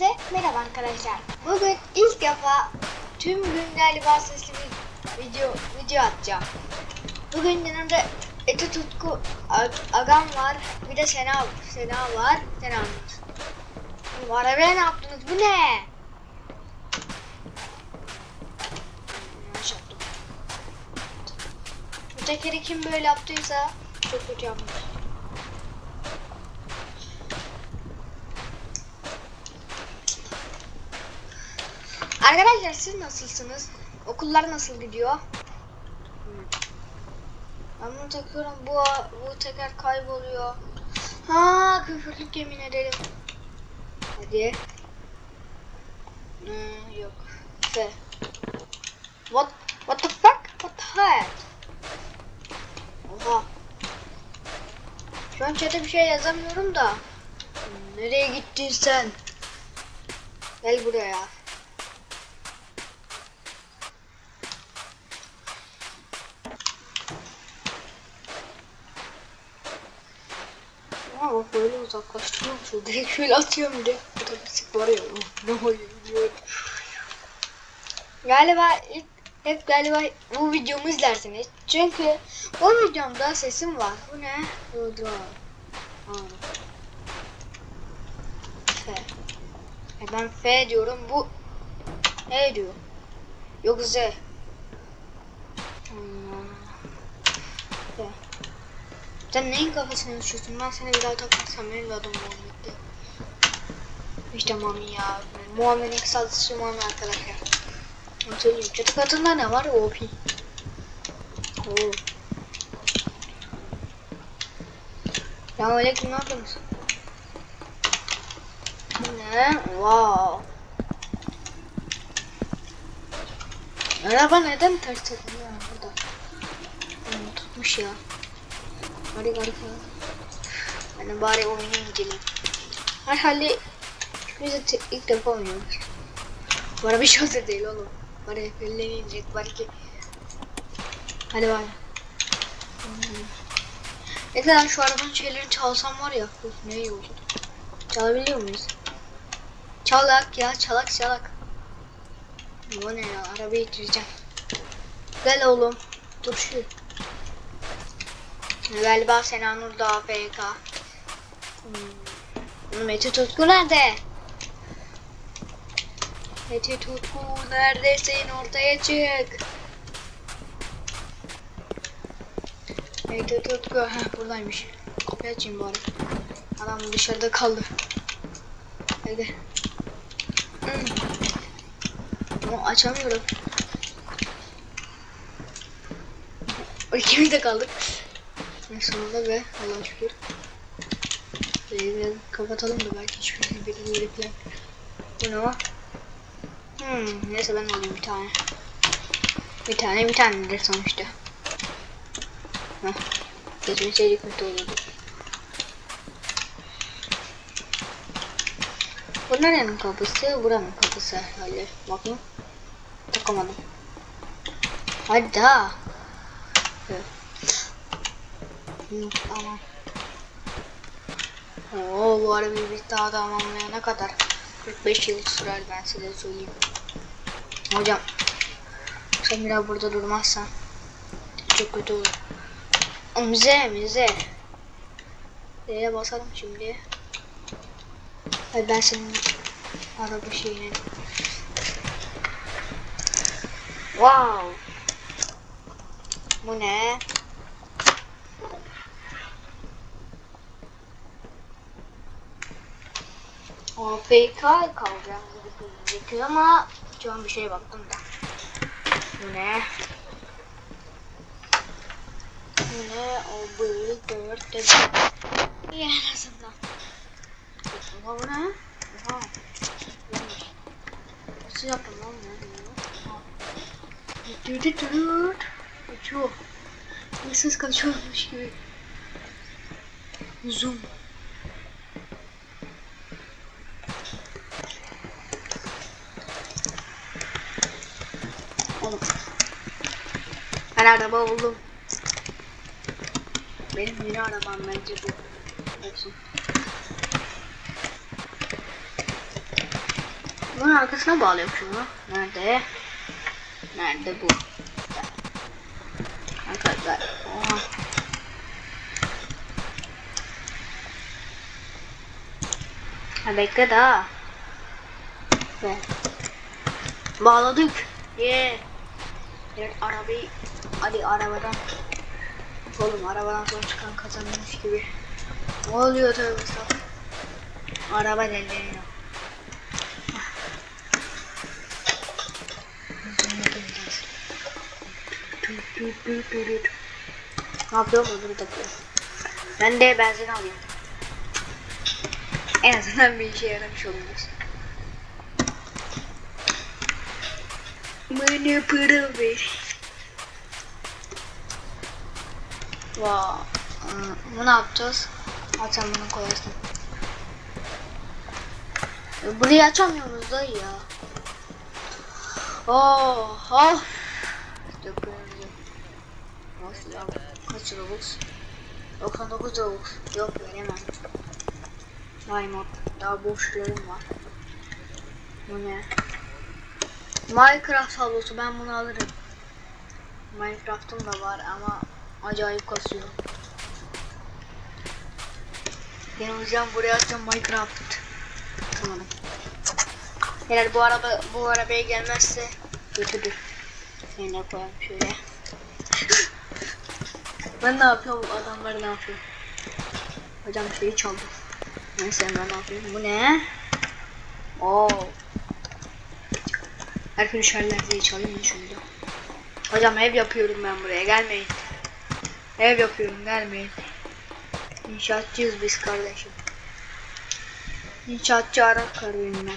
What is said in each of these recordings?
Herkese merhaba arkadaşlar. Bugün ilk defa tüm gün galiba sesli bir video video atacağım. Bugün yanımda Eti Tutku Ag- Agam var. Bir de Sena Sena var. Sena var. Bu arabaya ne yaptınız? Bu ne? Bu tekeri kim böyle yaptıysa çok kötü yapmış. Arkadaşlar siz nasılsınız? Okullar nasıl gidiyor? Hmm. Ben bunu takıyorum. Bu bu teker kayboluyor. Ha küfürlük yemin ederim. Hadi. Hmm, yok. F. What? What the fuck? What the heck? Oha. Şu an chat'e bir şey yazamıyorum da. Hmm, Nereye gittin sen? Gel buraya. Böyle uzaklaştırıyormuş. Direkt şöyle atıyorum bir de. Bu da pislik var ya. oh, Ne oluyor? Galiba ilk hep galiba bu videomu izlersiniz. Çünkü o videomda sesim var. Bu ne? Rudra. F. E ben F diyorum. Bu E diyor. Yok Z. Hmm. F. Sen neyin kafasını yaşıyorsun? Ben seni bir daha takmazsam benim de adım Muhammed'di. İşte Mami ya. Muhammed'in kısaltısı Mami arkadaşlar. Söyleyeyim. Çatı katında ne var? OP. Oo. Ya kim ne yapıyorsun? Bu ne? Wow. Araba neden ters takılıyor burada? Tutmuş ya. Hadi garip ya. Yani bari oyunu inceleyeyim. Herhalde biz de ilk defa oynuyoruz. Bu araba hiç hazır değil oğlum. Bari ellerini inecek belki. Hadi bari. Ne kadar şu arabanın şeylerini çalsam var ya. Uf, ne iyi olur. Çalabiliyor muyuz? Çalak ya çalak çalak. Bu ne ya arabayı itireceğim. Gel oğlum. Dur şu. Galiba Senanur da AFK. Hmm. Mete Tutku nerede? Mete Tutku neredesin ortaya çık. Mete Tutku heh buradaymış. Kapıyı bari. Adam dışarıda kaldı. Hadi. Hmm. Ama açamıyorum. İkimiz de kaldık. Sonunda be Allah'a şükür. Böyle kapatalım da belki hiçbir şey belirli Bu ne o? Hmm, neyse ben alayım bir tane. Bir tane bir tane de sonuçta. Heh. Geçmeseydi kötü olurdu. Bu nerenin kapısı? Buranın kapısı herhalde. Bakayım. Takamadım. Hadi daha. Evet. Hı, Tamam. Oo bu arabayı biz daha tamamlayana kadar 45 yıl sürer ben size söyleyeyim. Hocam sen biraz burada durmazsan çok kötü olur. Müze müze. Z'ye basalım şimdi. Hadi ben senin araba şeyini. Wow. Bu ne? AFK kalacağım gibi gözüküyor ama şu an bir şeye baktım da. Bu ne? Bu ne? O böyle dört de İyi en azından. Ama bu ne? Oha. Nasıl yaptım lan bunu? Düdü düdü. Kaçıyor. Hırsız kaçıyormuş gibi. Zoom. Oğlum. Ben araba buldum. Benim yeni arabam bence bu. Olsun. Bunun arkasına bağlıyormuşum bunu. Nerede? Nerede bu? Arkadaşlar. Oha. Ha bekle daha. Ve bağladık. Yeah. Evet arabayı hadi arabadan oğlum arabadan sonra çıkan kazanmış gibi. Ne oluyor tövbe. Araba delleniyor. Ne yapıyorum öbürü. Ben de benzin alayım. En azından bir işe yaramış oluruz. Bana para. Wow. Bu ne yapacağız? Sen bunu koyarsın. E, Burayı açamıyoruz da ya. Oh, oh. Döküyoruz. Nasıl ya? Kaç Robux? 99 Robux. Yok veremem. Diamond. Daha boşlarım var. Bu ne? Minecraft tablosu ben bunu alırım. Minecraft'ım da var ama acayip kasıyor. Ben o buraya atacağım Minecraft. Tamam. Eğer bu araba bu arabaya gelmezse götürür. Seni de koyalım şöyle. ben ne yapıyorum? Adamlar ne yapıyor? Hocam şeyi çaldı. Neyse ben ne yapıyorum? Bu ne? Oo. Her gün şerlerdeyi çalayım mı şunu da? Hocam ev yapıyorum ben buraya gelmeyin. Ev yapıyorum gelmeyin. İnşaatçıyız biz kardeşim. İnşaatçı Arap karıyım ben.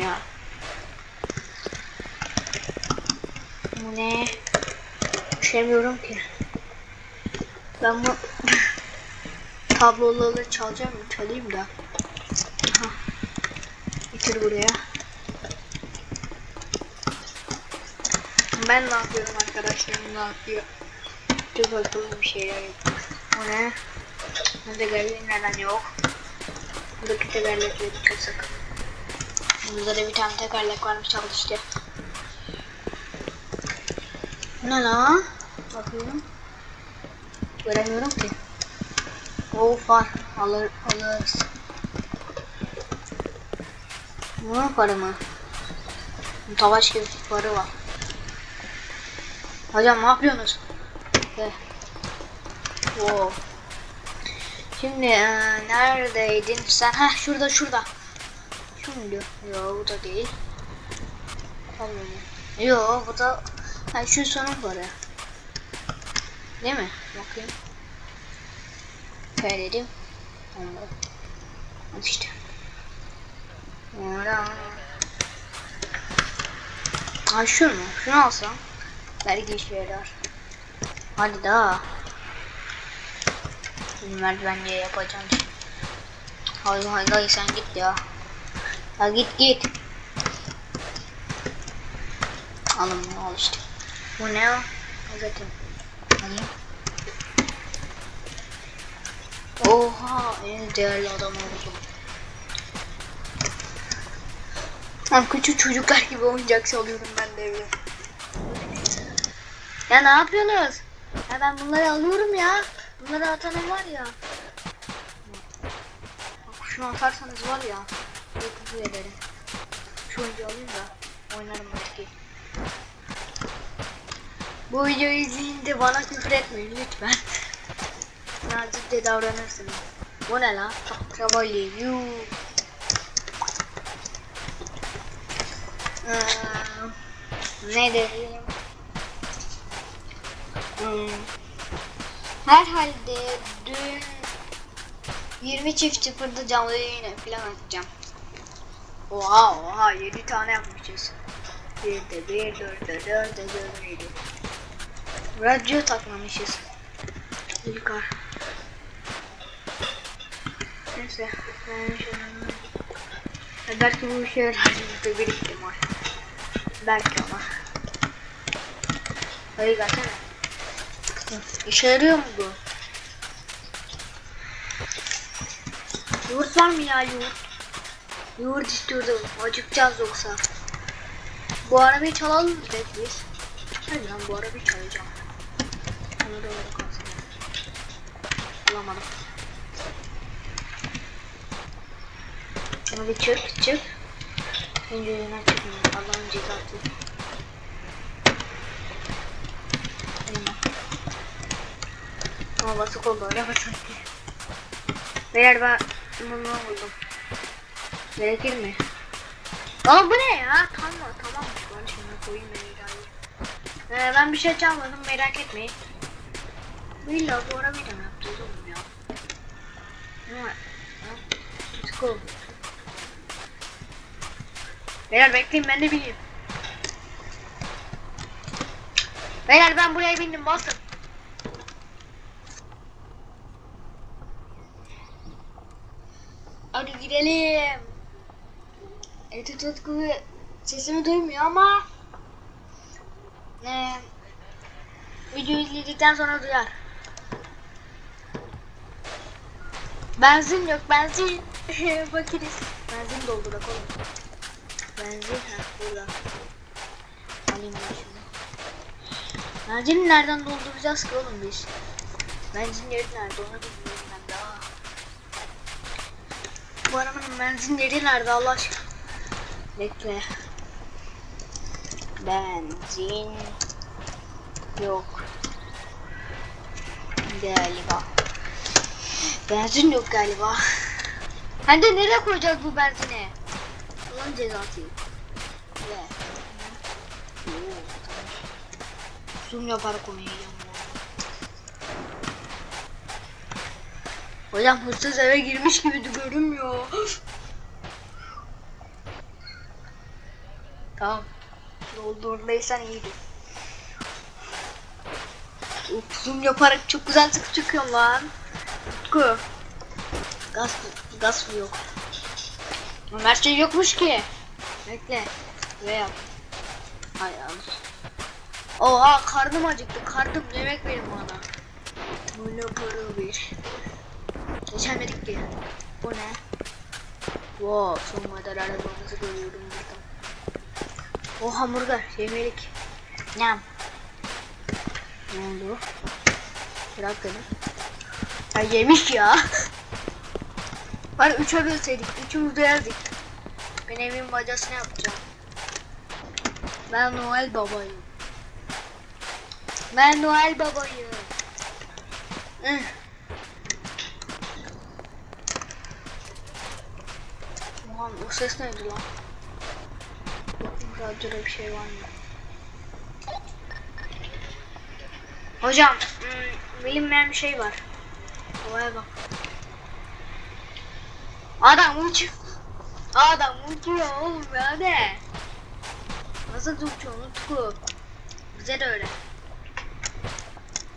Ya. Bu ne? Düşemiyorum ki. Ben bu tabloları çalacağım mı? Çalayım da. Aha. Getir buraya. Ben ne yapıyorum arkadaşlarım ne yapıyor? Çok akıllı bir şeyler yapıyor. O ne? Burada geldiğin neden yok? Buradaki tekerlekleri kırsak. Burada da bir tane tekerlek varmış al işte. Ne la? Bakıyorum. Göremiyorum ki. O far. Alır, alırız. Bunun farı mı? Savaş gibi farı var. Hocam ne yapıyorsunuz? De. Wow. Şimdi e, neredeydin sen? Heh şurada şurada. Şu muydu? Yo bu da değil. Yo bu da ha, şu sonun farı. Değil mi? Bakayım. Söyledim. Tamam. Bak işte. Ora. Ha şu mu? Şunu alsam. Belki işe yarar. Hadi daha. Şimdi merdivenliğe yapacağım. Hayır hayır hayır sen git ya. Ya git git. Alın bunu al işte. Bu ne o? Zaten. Alayım. Oha en değerli adam oldum. Ben küçük çocuklar gibi oyuncak çalıyorum ben de evde. Ya ne yapıyorsunuz? Ya ben bunları alıyorum ya. Bunları atanım var ya. Bak şunu atarsanız var ya. Küfür ederim. Şu oyuncu alayım da oynarım belki. Bu videoyu izleyince bana küfür etmeyin lütfen. Nazik de davranırsınız. Bu ne lan? Şövalye. Yuu. Ee, ne diyeyim? Herhalde dün 20 çift sıfırda canlı yayını falan atacağım. Oha oha 7 tane yapmışız. 1'de 1, 4'de 4'de 4'de 7. Radyo takmamışız. İlkar. Neyse. Ben. Ya Belki bu işe yarar. Bir ihtimal. Belki ama. Hayır gelsene. Hı, İşe yarıyor mu bu? Yoğurt var mı ya yoğurt? Yoğurt istiyordum. Acıkacağız yoksa. Bu arabayı çalalım mı biz? Hadi lan bu arabayı çalacağım. Da öyle kalsın. Bulamadım. Hadi çık çık. Önce yönden çıkmıyor. Allah'ın cezası. Ama basık oldu öyle basık. Beyler ben bunu buldum. Gerekir mi? Aa bu ne ya? Tamam tamam. Ben şimdi koyayım Meyra'yı. Ee, ben bir şey çalmadım merak etmeyin. Villa bu arabayı da mı yapacağız oğlum ya? Ama... Let's go. Beyler bekleyin ben de bineyim. Beyler ben buraya bindim basın. Hadi gidelim. Eti tutku sesimi duymuyor ama ee, video izledikten sonra duyar. Benzin yok benzin. Bakırız. Benzin doldurak oğlum. Benzin ha burada. Alayım ben şunu. Benzini nereden dolduracağız ki oğlum biz? Benzin yeri nerede onu bilmiyorum Bu arabanın benzin yeri nerede Allah aşkına? Bekle. Benzin yok. Galiba. Benzin yok galiba. Hem de nereye koyacağız bu benzini? Ulan cezası. Ve. Zoom yaparak oynayacağım bu Hocam hırsız eve girmiş gibi görünmüyor. tamam. Doldurduysan iyiydi. Uf, zoom yaparak çok güzel çık çıkıyorum lan. Utku. Gaz, gaz mı yok? Her şey yokmuş ki. Bekle. Ve yap. Hay. Oha karnım acıktı. Karnım yemek verin bana. Bunu para bir. Geçemedik ki. Bu ne? Wow, son model arabamızı görüyorum buradan. O hamburger, yemelik. Nyam. Ne oldu? Bırak beni. Ha yemiş ya. Bari üçe bölseydik, üçümüz de yerdik. Ben evin bacasını yapacağım. Ben Noel babayım. Ben Noel babayım. Ih. Ulan o ses neydi lan? Radyoda bir şey var mı? Hocam, hmm, bilinmeyen bir şey var. Havaya bak. Adam uçuyor. Adam uçuyor oğlum ya ne? Nasıl uçuyor Utku? Bize de öyle.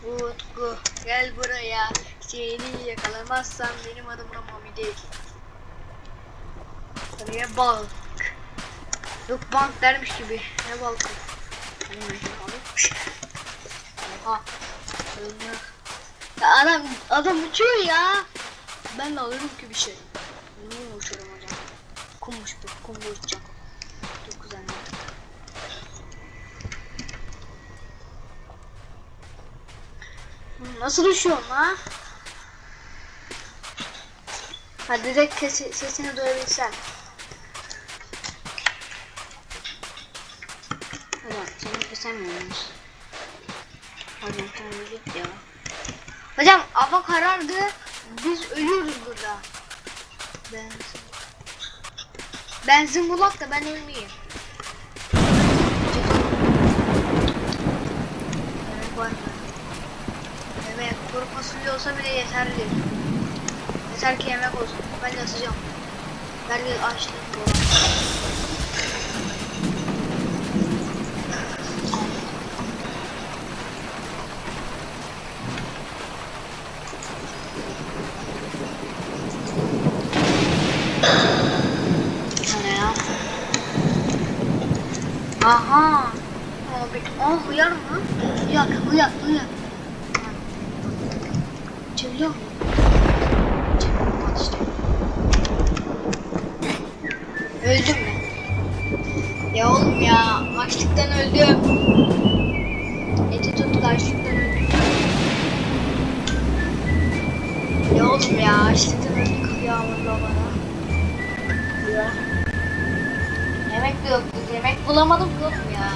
Utku gel buraya. Seni yakalamazsam benim adım Mami değil. Buraya balık. Yok bank dermiş gibi. Ne balık? Oha. Ya adam adam uçuyor ya. Ben de alırım ki bir şey. Bunu uçurum hocam. Kummuş bu. Kumda uçacağım. Çok güzel. Nasıl uçuyorsun la? Hadi direkt sesi, sesini duyabilsem. Hocam kesemiyoruz. Hocam bir git ya. Hocam hava karardı. Biz ölüyoruz burada. Benzin. Benzin bulak da ben ölmeyeyim. Yemek var mı? Yemek kuru fasulye olsa bile yeterli. Yeter ki yemek olsun. Ben de asacağım. Belki açlığım dolar. Bu ne ya? Aha. Abi, aa hıyar mı? Hıyar, hıyar, hıyar. Çeviriyor mu? Öldüm mü? Ya oğlum ya açlıktan öldüm. Eti tuttuk açlıktan öldüm. Ya oğlum ya açlıktan öldük yağmurla bana. Yemek de yoktu. Yemek bulamadım oğlum ya.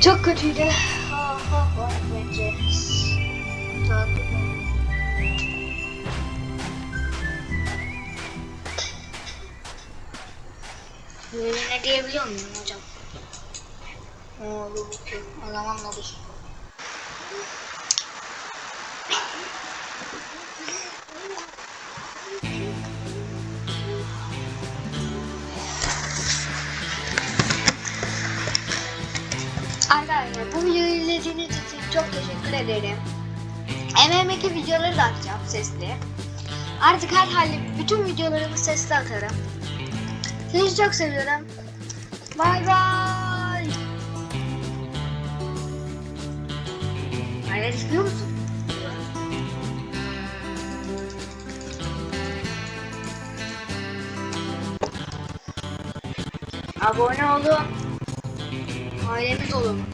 Çok kötüydü. Ha ha ha bence. Ne diyebiliyor muyum hocam? Dur bakayım. O zaman ne Arkadaşlar bu videoyu izlediğiniz için çok teşekkür ederim. MM2 videoları da atacağım sesli. Artık her halde bütün videolarımı sesli atarım. Sizi çok seviyorum. Bay bay. Hayır istiyor musun? Abone olun. Ailemiz olun.